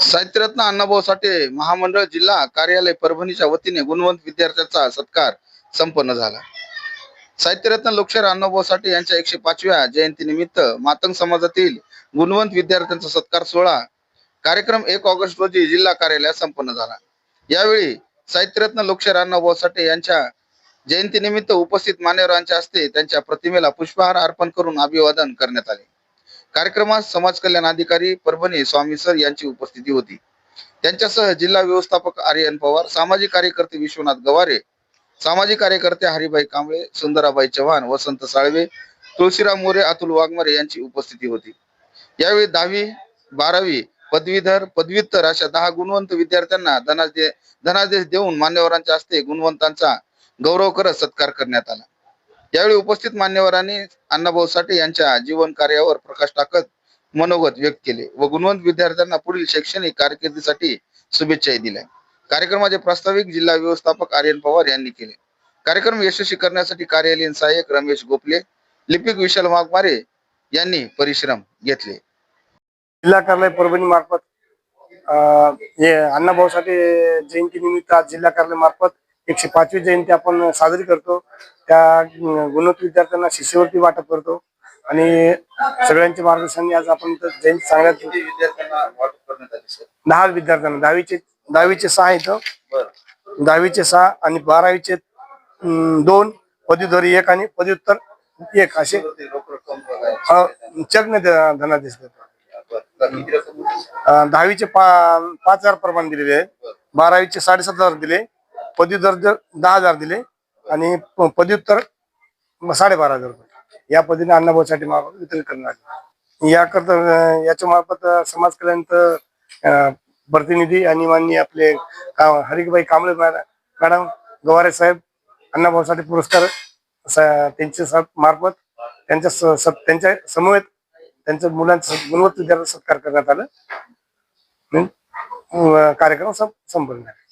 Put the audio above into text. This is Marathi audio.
साहित्यरत्न अण्णाभाऊ साठे महामंडळ जिल्हा कार्यालय परभणीच्या वतीने गुणवंत विद्यार्थ्यांचा सत्कार संपन्न झाला. साहित्यरत्न लोकशाहीर अण्णाभाऊ साठे यांच्या एकशे पाचव्या जयंतीनिमित्त मातंग समाजातील गुणवंत विद्यार्थ्यांचा सत्कार सोहळा कार्यक्रम एक ऑगस्ट रोजी जिल्हा कार्यालयात संपन्न झाला. यावेळी साहित्यरत्न लोकशाहीर अण्णाभाऊ साठे यांच्या जयंतीनिमित्त उपस्थित मान्यवरांच्या हस्ते त्यांच्या प्रतिमेला पुष्पहार अर्पण करून अभिवादन करण्यात आले. कार्यक्रमात समाज कल्याण अधिकारी परभणी स्वामी सर यांची उपस्थिती होती. त्यांच्यासह जिल्हा व्यवस्थापक आर्यन पवार सामाजिक कार्यकर्ते विश्वनाथ गवारे सामाजिक कार्यकर्ते हरिभाई कांबळे सुंदराबाई चव्हाण वसंत साळवे तुळशीराम मोरे अतुल वाघमारे यांची उपस्थिती होती. यावेळी दहावी बारावी पदवीधर पदव्युत्तर अशा दहा गुणवंत विद्यार्थ्यांना धनादेश धनादेश देऊन मान्यवरांच्या हस्ते गुणवंतांचा गौरव करत सत्कार करण्यात आला. यावेळी उपस्थित मान्यवरांनी अण्णाभाऊ साठे यांच्या जीवन कार्यावर प्रकाश टाकत मनोगत व्यक्त केले व गुणवंत विद्यार्थ्यांना पुढील शैक्षणिक कारकिर्दीसाठी शुभेच्छाही दिल्या. कार्यक्रमाचे प्रास्ताविक जिल्हा व्यवस्थापक आर्यन पवार यांनी केले. कार्यक्रम यशस्वी करण्यासाठी कार्यालयीन सहाय्यक रमेश गोपले लिपिक विशाल वाघमारे यांनी परिश्रम घेतले. जिल्हा कार्यालय परभणी मार्फत अण्णाभाऊ साठे जयंती निमित्त आज जिल्हा कार्यालय मार्फत एकशे पाचवी जयंती आपण साजरी करतो. त्या अं, गुणवंत विद्यार्थ्यांना शिष्यवृत्ती वाटप करतो. आणि सगळ्यांच्या मार्गदर्शनाने आज आपण जयंती चांगल्या दहा विद्यार्थ्यांना. दहावीचे दहावीचे सहा इथं. दहावीचे सहा आणि बारावीचे दोन. पदवीधरी एक आणि पदव्युत्तर एक. असे चक्न धनादेश दहावीचे पा पाच हजार प्रमाण दिलेले आहेत बारावीचे साडेसात हजार दिले. पदव्युत्तर दहा हजार दिले आणि प- पदव्युत्तर साडेबारा हजार रुपये. या पद्धतीने अण्णाभाऊसाठी मार्फत वितरित करण्यात आले. याकरता अं, याच्या मार्फत अं, समाज कल्याण अं, प्रतिनिधी आणि माननीय आपले का- कांबळे मॅडम मॅडम गवारे साहेब अण्णाभाऊसाठी पुरस्कार स- त्यांच्या मार्फत त्यांच्या स- स- त्यांच्या समवेत त्यांच्या मुलांचा गुणवत्ता विद्यार्थ्यांचा सत्कार करण्यात आलं. अं, कार्यक्रम सं- संपन्न झाला.